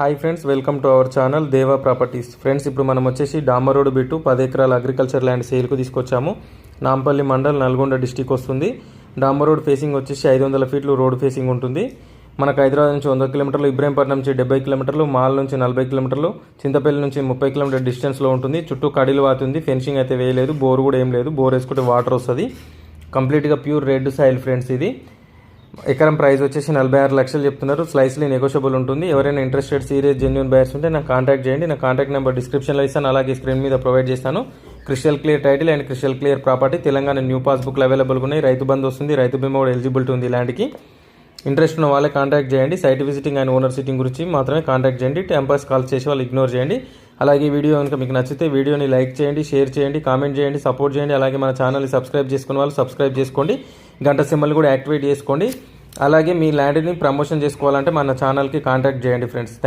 Hi friends welcome to our channel Deva properties. Friends ఇప్పుడు మనం వచ్చేసి డామర్ రోడ్ బిట్టు పది ఎకరాల అగ్రికల్చర్ ల్యాండ్ సేల్కు తీసుకొచ్చాము. నాంపల్లి మండల్ నల్గొండ డిస్టిక్ వస్తుంది. డామర్ రోడ్ ఫేసింగ్ వచ్చేసి ఐదు వందల ఫీట్లు రోడ్ ఫేసింగ్ ఉంటుంది. మనకు హైదరాబాద్ నుంచి వంద కిలోమీటర్లు ఇబ్రాహీంపట్నం నుంచి డెబ్బై కిలోమీటర్లు మాల్ నుంచి నలభై కిలోమీటర్లు చింతపల్లి నుంచి ముప్పై కిలోమీటర్ డిస్టెన్స్లో ఉంటుంది. చుట్టూ కడిలు వాతుంది ఫెన్సింగ్ అయితే వేయలేదు. బోర్ కూడా ఏం లేదు. బోర్ వేసుకుంటే వాటర్ వస్తుంది. కంప్లీట్గా ప్యూర్ రెడ్ సాయిల్ ఫ్రెండ్స్ ఇది. ఎకరం ప్రైస్ వచ్చేసి నలభై ఆరు లక్షలు చెప్తున్నారు. స్లైస్లీ నెగోషియబుల్ ఉంటుంది. ఎవరైనా ఇంట్రెస్టెడ్ సీరియస్ జెన్యున్ బయర్స్ ఉంటే నాకు కాంటాక్ట్ చేయండి. నా కాంటాక్ట్ నెంబర్ డిస్క్రిప్షన్లో ఇస్తాను. అలాగే స్క్రీన్ మీద ప్రొవైడ్ చేస్తాను. Crystal clear title and crystal clear property Telangana new పాస్బుక్లు అవైలబుల్గా ఉన్నాయి. రైతు బంధు వస్తుంది. రైతు బీమా కూడా ఎలిజిబిలిటీ ఉంది ఇలాంటికి. ఇంట్రెస్ట్ ఉన్న వాళ్ళే కాంటాక్ట్ చేయండి. Site visiting and owner sitting గురించి మాత్రమే కాంటాక్ట్ చేయండి. టెంపర్స్ కాల్ చేసి వాళ్ళు ఇగ్నోర్ చేయండి. అలాగే వీడియో కనుక మీకు నచ్చితే వీడియోని లైక్ చేయండి షేర్ చేయండి కామెంట్ చేయండి సపోర్ట్ చేయండి. అలాగే మన ఛానల్ని సబ్స్క్రైబ్ చేసుకున్న వాళ్ళు సబ్స్క్రైబ్ చేసుకోండి. గంట సింబల్ కూడా యాక్టివేట్ చేసుకోండి. అలాగే మీ ల్యాండ్ని ప్రమోషన్ చేసుకోవాలంటే మన ఛానల్కి కాంటాక్ట్ చేయండి ఫ్రెండ్స్